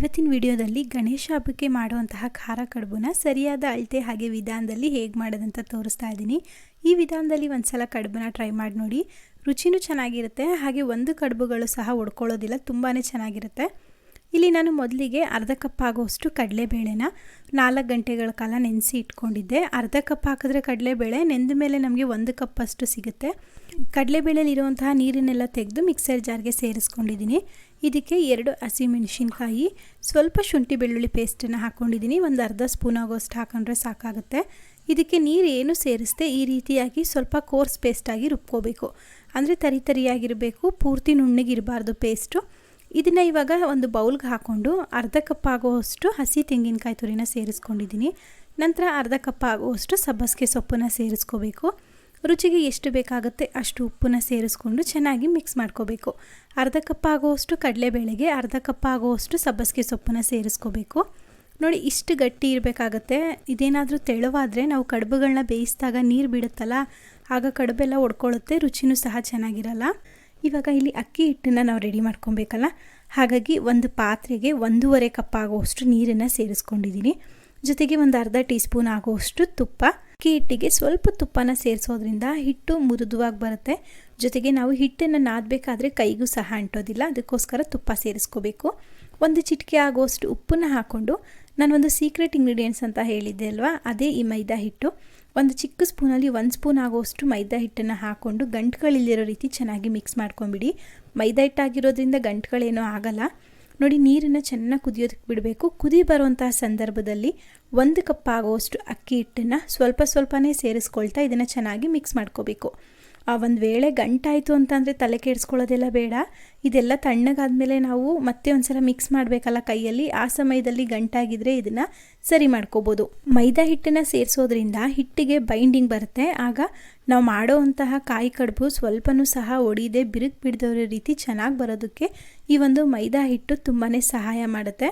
ಇವತ್ತಿನ ವಿಡಿಯೋದಲ್ಲಿ ಗಣೇಶ ಹಬ್ಬಕ್ಕೆ ಮಾಡುವಂತಹ ಖಾರ ಕಡುಬುನ ಸರಿಯಾದ ಅಳತೆ ಹಾಗೆ ವಿಧಾನದಲ್ಲಿ ಹೇಗೆ ಮಾಡೋದಂತ ತೋರಿಸ್ತಾ ಇದ್ದೀನಿ. ಈ ವಿಧಾನದಲ್ಲಿ ಒಂದ್ಸಲ ಕಡುಬನ್ನ ಟ್ರೈ ಮಾಡಿ ನೋಡಿ. ರುಚಿನೂ ಚೆನ್ನಾಗಿರುತ್ತೆ, ಹಾಗೆ ಒಂದು ಕಡುಬುಗಳು ಸಹ ಒಡ್ಕೊಳ್ಳೋದಿಲ್ಲ ತುಂಬಾ ಚೆನ್ನಾಗಿರುತ್ತೆ. ಇಲ್ಲಿ ನಾನು ಮೊದಲಿಗೆ ಅರ್ಧ ಕಪ್ ಆಗೋಷ್ಟು ಕಡಲೆಬೇಳೆನ ನಾಲ್ಕು ಗಂಟೆಗಳ ಕಾಲ ನೆನೆಸಿ ಇಟ್ಕೊಂಡಿದ್ದೆ. ಅರ್ಧ ಕಪ್ ಹಾಕಿದ್ರೆ ಕಡಲೆಬೇಳೆ, ನೆಂದ ಮೇಲೆ ನಮಗೆ ಒಂದು ಕಪ್ ಅಷ್ಟು ಸಿಗುತ್ತೆ. ಕಡಲೆಬೇಳೆಲಿರುವಂತಹ ನೀರನ್ನೆಲ್ಲ ತೆಗೆದು ಮಿಕ್ಸರ್ ಜಾರ್ಗೆ ಸೇರಿಸ್ಕೊಂಡಿದ್ದೀನಿ. ಇದಕ್ಕೆ ಎರಡು ಹಸಿಮೆಣಸಿನ್ಕಾಯಿ ಸ್ವಲ್ಪ ಶುಂಠಿ ಬೆಳ್ಳುಳ್ಳಿ ಪೇಸ್ಟನ್ನು ಹಾಕ್ಕೊಂಡಿದ್ದೀನಿ ಒಂದು ಅರ್ಧ ಸ್ಪೂನ್ ಆಗೋಷ್ಟು ಹಾಕೊಂಡ್ರೆ ಸಾಕಾಗುತ್ತೆ. ಇದಕ್ಕೆ ನೀರು ಏನು ಸೇರಿಸ್ದೆ ಈ ರೀತಿಯಾಗಿ ಸ್ವಲ್ಪ ಕೋರ್ಸ್ ಪೇಸ್ಟಾಗಿ ರುಬ್ಕೋಬೇಕು. ಅಂದರೆ ತರಿ ತರಿಯಾಗಿರಬೇಕು, ಪೂರ್ತಿ ನುಣ್ಣಗಿರಬಾರ್ದು ಪೇಸ್ಟು ಇದನ್ನು ಇವಾಗ ಒಂದು ಬೌಲ್ಗೆ ಹಾಕ್ಕೊಂಡು ಅರ್ಧ ಕಪ್ ಆಗುವಷ್ಟು ಹಸಿ ತೆಂಗಿನಕಾಯಿ ತುರಿನ ಸೇರಿಸ್ಕೊಂಡಿದ್ದೀನಿ. ನಂತರ ಅರ್ಧ ಕಪ್ ಆಗುವಷ್ಟು ಸಬ್ಬಸಿಗೆ ಸೊಪ್ಪನ್ನು ಸೇರಿಸ್ಕೋಬೇಕು. ರುಚಿಗೆ ಎಷ್ಟು ಬೇಕಾಗುತ್ತೆ ಅಷ್ಟು ಉಪ್ಪನ್ನು ಸೇರಿಸ್ಕೊಂಡು ಚೆನ್ನಾಗಿ ಮಿಕ್ಸ್ ಮಾಡ್ಕೋಬೇಕು. ಅರ್ಧ ಕಪ್ ಆಗುವಷ್ಟು ಕಡಲೆಬೇಳೆಗೆ, ಅರ್ಧ ಕಪ್ ಆಗುವಷ್ಟು ಸಬ್ಬಸಿಗೆ ಸೊಪ್ಪನ್ನು ಸೇರಿಸ್ಕೋಬೇಕು. ನೋಡಿ, ಇಷ್ಟು ಗಟ್ಟಿ ಇರಬೇಕಾಗತ್ತೆ. ಇದೇನಾದರೂ ತೆಳುವಾದರೆ ನಾವು ಕಡುಬುಗಳನ್ನ ಬೇಯಿಸಿದಾಗ ನೀರು ಬಿಡುತ್ತಲ್ಲ, ಆಗ ಕಡುಬೆಲ್ಲ ಒಡ್ಕೊಳ್ಳುತ್ತೆ ರುಚಿನೂ ಸಹ ಚೆನ್ನಾಗಿರಲ್ಲ. ಇವಾಗ ಇಲ್ಲಿ ಅಕ್ಕಿ ಹಿಟ್ಟನ್ನು ನಾವು ರೆಡಿ ಮಾಡ್ಕೊಬೇಕಲ್ಲ? ಹಾಗಾಗಿ ಒಂದು ಪಾತ್ರೆಗೆ ಒಂದೂವರೆ ಕಪ್ ಆಗುವಷ್ಟು ನೀರನ್ನು ಸೇರಿಸ್ಕೊಂಡಿದ್ದೀನಿ. ಜೊತೆಗೆ ಒಂದು ಅರ್ಧ ಟೀ ಸ್ಪೂನ್ ಆಗುವಷ್ಟು ತುಪ್ಪ. ಅಕ್ಕಿ ಹಿಟ್ಟಿಗೆ ಸ್ವಲ್ಪ ತುಪ್ಪನ ಸೇರಿಸೋದ್ರಿಂದ ಹಿಟ್ಟು ಮೃದುವಾಗಿ ಬರುತ್ತೆ. ಜೊತೆಗೆ ನಾವು ಹಿಟ್ಟನ್ನು ನಾದಬೇಕಾದ್ರೆ ಕೈಗೂ ಸಹ ಅಂಟೋದಿಲ್ಲ. ಅದಕ್ಕೋಸ್ಕರ ತುಪ್ಪ ಸೇರಿಸ್ಕೋಬೇಕು. ಒಂದು ಚಿಟಿಕೆ ಆಗುವಷ್ಟು ಉಪ್ಪನ್ನು ಹಾಕ್ಕೊಂಡು ನಾನೊಂದು ಸೀಕ್ರೆಟ್ ಇಂಗ್ರೀಡಿಯೆಂಟ್ಸ್ ಅಂತ ಹೇಳಿದ್ದೆ ಅಲ್ವಾ? ಅದೇ ಈ ಮೈದಾ ಹಿಟ್ಟು. ಒಂದು ಚಿಕ್ಕ ಸ್ಪೂನಲ್ಲಿ ಒಂದು ಸ್ಪೂನ್ ಆಗೋಷ್ಟು ಮೈದಾ ಹಿಟ್ಟನ್ನು ಹಾಕ್ಕೊಂಡು ಗಂಟುಗಳಿಲ್ಲಿರೋ ರೀತಿ ಚೆನ್ನಾಗಿ ಮಿಕ್ಸ್ ಮಾಡ್ಕೊಂಬಿಡಿ. ಮೈದಾ ಹಿಟ್ಟಾಗಿರೋದ್ರಿಂದ ಗಂಟುಗಳೇನೂ ಆಗಲ್ಲ. ನೋಡಿ, ನೀರನ್ನು ಚೆನ್ನಾಗಿ ಕುದಿಯೋದಕ್ಕೆ ಬಿಡಬೇಕು. ಕುದಿ ಬರುವಂತಹ ಸಂದರ್ಭದಲ್ಲಿ ಒಂದು ಕಪ್ ಆಗೋಷ್ಟು ಅಕ್ಕಿ ಹಿಟ್ಟನ್ನು ಸ್ವಲ್ಪ ಸ್ವಲ್ಪನೇ ಸೇರಿಸ್ಕೊಳ್ತಾ ಇದನ್ನು ಚೆನ್ನಾಗಿ ಮಿಕ್ಸ್ ಮಾಡ್ಕೋಬೇಕು. ಆ ಒಂದು ವೇಳೆ ಗಂಟಾಯಿತು ಅಂತಂದರೆ ತಲೆ ಕೆಡಿಸ್ಕೊಳ್ಳೋದೆಲ್ಲ ಬೇಡ. ಇದೆಲ್ಲ ತಣ್ಣಗಾದಮೇಲೆ ನಾವು ಮತ್ತೆ ಒಂದ್ಸಲ ಮಿಕ್ಸ್ ಮಾಡಬೇಕಲ್ಲ ಕೈಯಲ್ಲಿ. ಆ ಸಮಯದಲ್ಲಿ ಗಂಟಾಗಿದ್ದರೆ ಇದನ್ನು ಸರಿ ಮಾಡ್ಕೋಬೋದು. ಮೈದಾ ಹಿಟ್ಟನ್ನು ಸೇರಿಸೋದ್ರಿಂದ ಹಿಟ್ಟಿಗೆ ಬೈಂಡಿಂಗ್ ಬರುತ್ತೆ. ಆಗ ನಾವು ಮಾಡೋವಂತಹ ಕಾಯಿ ಕಡುಬು ಸ್ವಲ್ಪನೂ ಸಹ ಒಡಿದೆ. ಬಿರುಕು ಬಿಡ್ದವ್ರ ರೀತಿ ಚೆನ್ನಾಗಿ ಬರೋದಕ್ಕೆ ಈ ಒಂದು ಮೈದಾ ಹಿಟ್ಟು ತುಂಬಾ ಸಹಾಯ ಮಾಡುತ್ತೆ.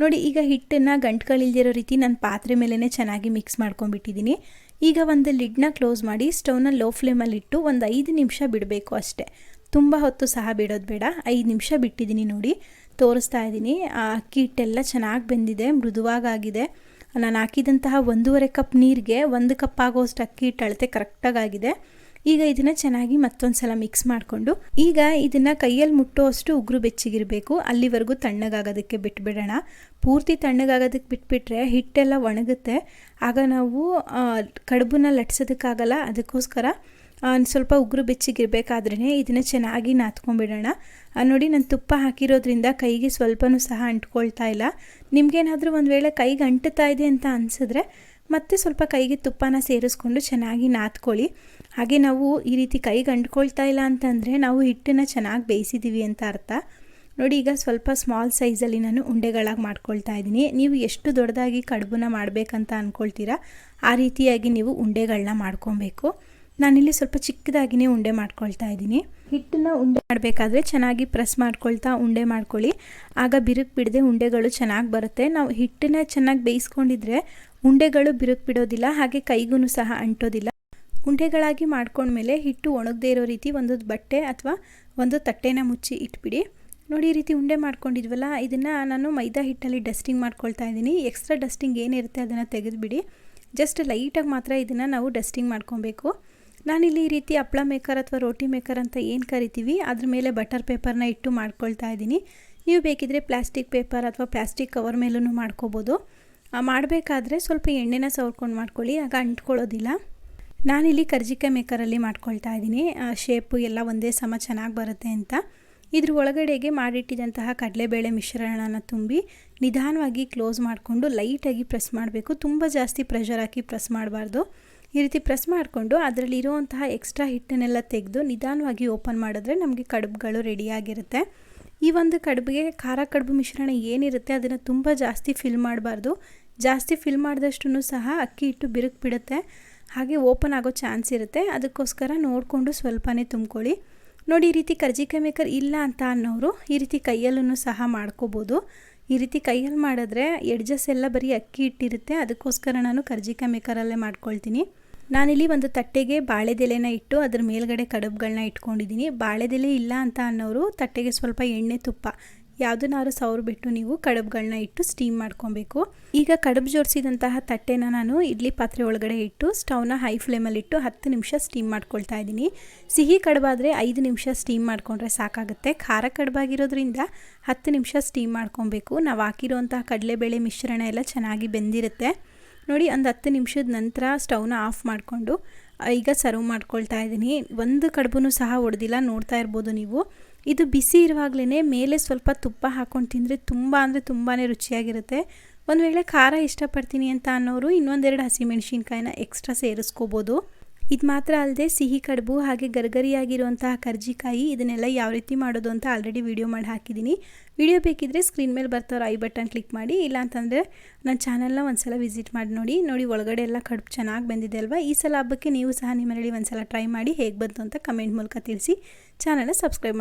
ನೋಡಿ, ಈಗ ಹಿಟ್ಟನ್ನು ಗಂಟುಗಳಿಲ್ದಿರೋ ರೀತಿ ನಾನು ಪಾತ್ರೆ ಮೇಲೇ ಚೆನ್ನಾಗಿ ಮಿಕ್ಸ್ ಮಾಡ್ಕೊಂಡ್ಬಿಟ್ಟಿದ್ದೀನಿ ಈಗ ಒಂದು ಲಿಡ್ನ ಕ್ಲೋಸ್ ಮಾಡಿ ಸ್ಟವ್ನ ಲೋ ಫ್ಲೇಮಲ್ಲಿ ಇಟ್ಟು ಒಂದು ಐದು ನಿಮಿಷ ಬಿಡಬೇಕು ಅಷ್ಟೇ. ತುಂಬ ಹೊತ್ತು ಸಹ ಬಿಡೋದು ಬೇಡ. ಐದು ನಿಮಿಷ ಬಿಟ್ಟಿದ್ದೀನಿ ನೋಡಿ. ತೋರಿಸ್ತಾ ಇದ್ದೀನಿ. ಆ ಅಕ್ಕಿ ಹಿಟ್ಟೆಲ್ಲ ಚೆನ್ನಾಗಿ ಬೆಂದಿದೆ ಮೃದುವಾಗಿದೆ ನಾನು ಹಾಕಿದಂತಹ ಒಂದೂವರೆ ಕಪ್ ನೀರಿಗೆ ಒಂದು ಕಪ್ ಆಗೋಷ್ಟು ಅಕ್ಕಿ ಹಿಟ್ಟು ಅಳತೆ ಕರೆಕ್ಟಾಗಿದೆ ಈಗ ಇದನ್ನ ಚೆನ್ನಾಗಿ ಮತ್ತೊಂದ್ಸಲ ಮಿಕ್ಸ್ ಮಾಡಿಕೊಂಡು, ಈಗ ಇದನ್ನ ಕೈಯಲ್ಲಿ ಮುಟ್ಟುವಷ್ಟು ಉಗುರು ಬೆಚ್ಚಗಿರಬೇಕು. ಅಲ್ಲಿವರೆಗೂ ತಣ್ಣಗಾಗೋದಕ್ಕೆ ಬಿಟ್ಬಿಡೋಣ. ಪೂರ್ತಿ ತಣ್ಣಗಾಗೋದಕ್ಕೆ ಬಿಟ್ಬಿಟ್ರೆ ಹಿಟ್ಟೆಲ್ಲ ಒಣಗುತ್ತೆ. ಆಗ ನಾವು ಕಡುಬನ್ನ ಲಟ್ಸೋದಕ್ಕಾಗಲ್ಲ, ಅದಕ್ಕೋಸ್ಕರ ಸ್ವಲ್ಪ ಉಗುರು ಬೆಚ್ಚಗಿರಬೇಕಾದ್ರೇ ಇದನ್ನು ಚೆನ್ನಾಗಿ ನಾತ್ಕೊಂಡ್ಬಿಡೋಣ. ನೋಡಿ ನಾನು ತುಪ್ಪ ಹಾಕಿರೋದ್ರಿಂದ ಕೈಗೆ ಸ್ವಲ್ಪನೂ ಸಹ ಅಂಟ್ಕೊಳ್ತಾ ಇಲ್ಲ. ನಿಮಗೇನಾದರೂ ಒಂದು ವೇಳೆ ಕೈಗೆ ಅಂಟುತ್ತಾ ಇದೆ ಅಂತ ಅನಿಸಿದ್ರೆ ಮತ್ತೆ ಸ್ವಲ್ಪ ಕೈಗೆ ತುಪ್ಪನ ಸೇರಿಸ್ಕೊಂಡು ಚೆನ್ನಾಗಿ ನಾದ್ಕೊಳ್ಳಿ. ಹಾಗೆ ನಾವು ಈ ರೀತಿ ಕೈಗೆ ಅಂಟ್ಕೊಳ್ತಾ ಇಲ್ಲ ಅಂತಂದರೆ ನಾವು ಹಿಟ್ಟನ್ನು ಚೆನ್ನಾಗಿ ಬೇಯಿಸಿದ್ದೀವಿ ಅಂತ ಅರ್ಥ. ನೋಡಿ, ಈಗ ಸ್ವಲ್ಪ ಸ್ಮಾಲ್ ಸೈಜಲ್ಲಿ ನಾನು ಉಂಡೆಗಳಾಗಿ ಮಾಡ್ಕೊಳ್ತಾ ಇದ್ದೀನಿ. ನೀವು ಎಷ್ಟು ದೊಡ್ಡದಾಗಿ ಕಡುಬನ್ನ ಮಾಡಬೇಕಂತ ಅಂದ್ಕೊಳ್ತೀರಾ ಆ ರೀತಿಯಾಗಿ ನೀವು ಉಂಡೆಗಳನ್ನ ಮಾಡ್ಕೊಬೇಕು. ನಾನಿಲ್ಲಿ ಸ್ವಲ್ಪ ಚಿಕ್ಕದಾಗಿನೇ ಉಂಡೆ ಮಾಡ್ಕೊಳ್ತಾ ಇದ್ದೀನಿ. ಹಿಟ್ಟನ್ನ ಉಂಡೆ ಮಾಡಬೇಕಾದ್ರೆ ಚೆನ್ನಾಗಿ ಪ್ರೆಸ್ ಮಾಡ್ಕೊಳ್ತಾ ಉಂಡೆ ಮಾಡ್ಕೊಳ್ಳಿ. ಆಗ ಬಿರುಕು ಬಿಡದೆ ಉಂಡೆಗಳು ಚೆನ್ನಾಗಿ ಬರುತ್ತೆ. ನಾವು ಹಿಟ್ಟನ್ನ ಚೆನ್ನಾಗಿ ಬೇಯಿಸ್ಕೊಂಡಿದ್ರೆ ಉಂಡೆಗಳು ಬಿರುಕು ಬಿಡೋದಿಲ್ಲ ಹಾಗೆ ಕೈಗೂ ಸಹ ಅಂಟೋದಿಲ್ಲ. ಉಂಡೆಗಳಾಗಿ ಮಾಡ್ಕೊಂಡ್ಮೇಲೆ ಹಿಟ್ಟು ಒಣಗದೇ ಇರೋ ರೀತಿ ಒಂದು ಬಟ್ಟೆ ಅಥವಾ ಒಂದು ತಟ್ಟೆನ ಮುಚ್ಚಿ ಇಟ್ಬಿಡಿ. ನೋಡಿ, ಈ ರೀತಿ ಉಂಡೆ ಮಾಡ್ಕೊಂಡಿದ್ವಲ್ಲ, ಇದನ್ನು ನಾನು ಮೈದಾ ಹಿಟ್ಟಲ್ಲಿ ಡಸ್ಟಿಂಗ್ ಮಾಡ್ಕೊಳ್ತಾ ಇದ್ದೀನಿ. ಎಕ್ಸ್ಟ್ರಾ ಡಸ್ಟಿಂಗ್ ಏನಿರುತ್ತೆ ಅದನ್ನು ತೆಗೆದುಬಿಡಿ. ಜಸ್ಟ್ ಲೈಟಾಗಿ ಮಾತ್ರ ಇದನ್ನು ನಾವು ಡಸ್ಟಿಂಗ್ ಮಾಡ್ಕೊಬೇಕು. ನಾನಿಲ್ಲಿ ಈ ರೀತಿ ಹಪ್ಪಳ ಮೇಕರ್ ಅಥವಾ ರೋಟಿ ಮೇಕರ್ ಅಂತ ಏನು ಕರಿತೀವಿ, ಅದ್ರ ಮೇಲೆ ಬಟರ್ ಪೇಪರ್ನ ಇಟ್ಟು ಮಾಡ್ಕೊಳ್ತಾ ಇದ್ದೀನಿ. ನೀವು ಬೇಕಿದ್ರೆ ಪ್ಲಾಸ್ಟಿಕ್ ಪೇಪರ್ ಅಥವಾ ಪ್ಲಾಸ್ಟಿಕ್ ಕವರ್ ಮೇಲೂ ಮಾಡ್ಕೋಬೋದು. ಮಾಡಬೇಕಾದ್ರೆ ಸ್ವಲ್ಪ ಎಣ್ಣೆನ ಸವರ್ಕೊಂಡು ಮಾಡ್ಕೊಳ್ಳಿ, ಆಗ ಅಂಟ್ಕೊಳ್ಳೋದಿಲ್ಲ. ನಾನಿಲ್ಲಿ ಕರ್ಜಿಕಾಯಿ ಮೇಕರಲ್ಲಿ ಮಾಡ್ಕೊಳ್ತಾ ಇದ್ದೀನಿ. ಶೇಪು ಎಲ್ಲ ಒಂದೇ ಸಮ ಚೆನ್ನಾಗಿ ಬರುತ್ತೆ ಅಂತ. ಇದ್ರ ಒಳಗಡೆಗೆ ಮಾಡಿಟ್ಟಿದಂತಹ ಕಡಲೆಬೇಳೆ ಮಿಶ್ರಣನ ತುಂಬಿ ನಿಧಾನವಾಗಿ ಕ್ಲೋಸ್ ಮಾಡಿಕೊಂಡು ಲೈಟಾಗಿ ಪ್ರೆಸ್ ಮಾಡಬೇಕು. ತುಂಬ ಜಾಸ್ತಿ ಪ್ರೆಷರ್ ಹಾಕಿ ಪ್ರೆಸ್ ಮಾಡಬಾರ್ದು. ಈ ರೀತಿ ಪ್ರೆಸ್ ಮಾಡಿಕೊಂಡು ಅದರಲ್ಲಿರುವಂತಹ ಎಕ್ಸ್ಟ್ರಾ ಹಿಟ್ಟನ್ನೆಲ್ಲ ತೆಗೆದು ನಿಧಾನವಾಗಿ ಓಪನ್ ಮಾಡಿದ್ರೆ ನಮಗೆ ಕಡುಬುಗಳು ರೆಡಿಯಾಗಿರುತ್ತೆ ಈ ಒಂದು ಕಡುಬಿಗೆ ಖಾರ ಕಡುಬು ಮಿಶ್ರಣ ಏನಿರುತ್ತೆ, ಅದನ್ನು ತುಂಬ ಜಾಸ್ತಿ ಫಿಲ್ ಮಾಡಬಾರ್ದು. ಜಾಸ್ತಿ ಫಿಲ್ ಮಾಡಿದಷ್ಟು ಸಹ ಅಕ್ಕಿ ಹಿಟ್ಟು ಬಿರುಕು ಬಿಡುತ್ತೆ. ಹಾಗೆ ಓಪನ್ ಆಗೋ ಚಾನ್ಸ್ ಇರುತ್ತೆ. ಅದಕ್ಕೋಸ್ಕರ ನೋಡಿಕೊಂಡು ಸ್ವಲ್ಪನೇ ತುಂಬ್ಕೊಳ್ಳಿ. ನೋಡಿ, ಈ ರೀತಿ ಕರ್ಜಿಕಾಯಿ ಮೇಕರ್ ಇಲ್ಲ ಅಂತ ಅನ್ನೋರು ಈ ರೀತಿ ಕೈಯಲ್ಲೂ ಸಹ ಮಾಡ್ಕೋಬೋದು. ಈ ರೀತಿ ಕೈಯಲ್ಲಿ ಮಾಡಿದ್ರೆ ಎಡ್ಜಸ್ ಎಲ್ಲ ಬರೀ ಅಕ್ಕಿ ಇಟ್ಟಿರುತ್ತೆ ಅದಕ್ಕೋಸ್ಕರ ನಾನು ಕರ್ಜಿಕಾಯಿ ಮೇಕರಲ್ಲೇ ಮಾಡ್ಕೊಳ್ತೀನಿ. ನಾನಿಲ್ಲಿ ಒಂದು ತಟ್ಟೆಗೆ ಬಾಳೆದೆಲೆನ ಇಟ್ಟು ಅದ್ರ ಮೇಲ್ಗಡೆ ಕಡುಬುಗಳನ್ನ ಇಟ್ಕೊಂಡಿದ್ದೀನಿ. ಬಾಳೆದೆಲೆ ಇಲ್ಲ ಅಂತ ಅನ್ನೋರು ತಟ್ಟೆಗೆ ಸ್ವಲ್ಪ ಎಣ್ಣೆ ತುಪ್ಪ ಯಾವುದನ್ನಾರು ಸೌರು ಬಿಟ್ಟು ನೀವು ಕಡುಬುಗಳನ್ನ ಇಟ್ಟು ಸ್ಟೀಮ್ ಮಾಡ್ಕೊಬೇಕು. ಈಗ ಕಡುಬು ಜೋಡಿಸಿದಂತಹ ತಟ್ಟೆನ ನಾನು ಇಡ್ಲಿ ಪಾತ್ರೆ ಒಳಗಡೆ ಇಟ್ಟು ಸ್ಟವ್ನ ಹೈ ಫ್ಲೇಮಲ್ಲಿ ಇಟ್ಟು ಹತ್ತು ನಿಮಿಷ ಸ್ಟೀಮ್ ಮಾಡ್ಕೊಳ್ತಾ ಇದ್ದೀನಿ. ಸಿಹಿ ಕಡುಬಾದರೆ ಐದು ನಿಮಿಷ ಸ್ಟೀಮ್ ಮಾಡಿಕೊಂಡ್ರೆ ಸಾಕಾಗುತ್ತೆ. ಖಾರ ಕಡುಬಾಗಿರೋದ್ರಿಂದ ಹತ್ತು ನಿಮಿಷ ಸ್ಟೀಮ್ ಮಾಡ್ಕೊಬೇಕು. ನಾವು ಹಾಕಿರೋಂತಹ ಕಡಲೆಬೇಳೆ ಮಿಶ್ರಣ ಎಲ್ಲ ಚೆನ್ನಾಗಿ ಬೆಂದಿರುತ್ತೆ. ನೋಡಿ ಒಂದು ಹತ್ತು ನಿಮಿಷದ ನಂತರ ಸ್ಟವ್ನ ಆಫ್ ಮಾಡಿಕೊಂಡು ಈಗ ಸರ್ವ್ ಮಾಡ್ಕೊಳ್ತಾ ಇದ್ದೀನಿ. ಒಂದು ಕಡುಬು ಸಹ ಹೊಡೆದಿಲ್ಲ ನೋಡ್ತಾ ಇರ್ಬೋದು ನೀವು. ಇದು ಬಿಸಿ ಇರುವಾಗಲೇ ಮೇಲೆ ಸ್ವಲ್ಪ ತುಪ್ಪ ಹಾಕ್ಕೊಂಡು ತಿಂದರೆ ತುಂಬ ಅಂದರೆ ತುಂಬಾ ರುಚಿಯಾಗಿರುತ್ತೆ. ಒಂದು ವೇಳೆ ಖಾರ ಇಷ್ಟಪಡ್ತೀನಿ ಅಂತ ಅನ್ನೋರು ಇನ್ನೊಂದೆರಡು ಹಸಿಮೆಣ್ಸಿನ್ಕಾಯಿನ ಎಕ್ಸ್ಟ್ರಾ ಸೇರಿಸ್ಕೋಬೋದು. ಇದು ಮಾತ್ರ ಅಲ್ಲದೆ ಸಿಹಿ ಕಡುಬು ಹಾಗೆ ಗರ್ಗರಿಯಾಗಿರುವಂತಹ ಕರ್ಜಿಕಾಯಿ ಇದನ್ನೆಲ್ಲ ಯಾವ ರೀತಿ ಮಾಡೋದು ಅಂತ ಆಲ್ರೆಡಿ ವಿಡಿಯೋ ಮಾಡಿ ಹಾಕಿದ್ದೀನಿ. ವಿಡಿಯೋ ಬೇಕಿದ್ದರೆ ಸ್ಕ್ರೀನ್ ಮೇಲೆ ಬರ್ತಾರೋ ಐ ಬಟನ್ ಕ್ಲಿಕ್ ಮಾಡಿ ಇಲ್ಲ ಅಂತಂದರೆ ನನ್ನ ಚಾನಲ್ನ ಒಂದ್ಸಲ ವಿಸಿಟ್ ಮಾಡಿ ನೋಡಿ ನೋಡಿ ಒಳಗಡೆ ಎಲ್ಲ ಕಡುಬು ಚೆನ್ನಾಗಿ ಬಂದಿದೆ ಅಲ್ವಾ? ಈ ಸಲ ಹಬ್ಬಕ್ಕೆ ನೀವು ಸಹ ನಿಮ್ಮ ಒಂದು ಒಂದ್ಸಲ ಟ್ರೈ ಮಾಡಿ ಹೇಗೆ ಬಂತು ಅಂತ ಕಮೆಂಟ್ ಮೂಲಕ ತಿಳಿಸಿ. ಚಾನಲ್ನ ಸಬ್ಸ್ಕ್ರೈಬ್ ಮಾಡಿ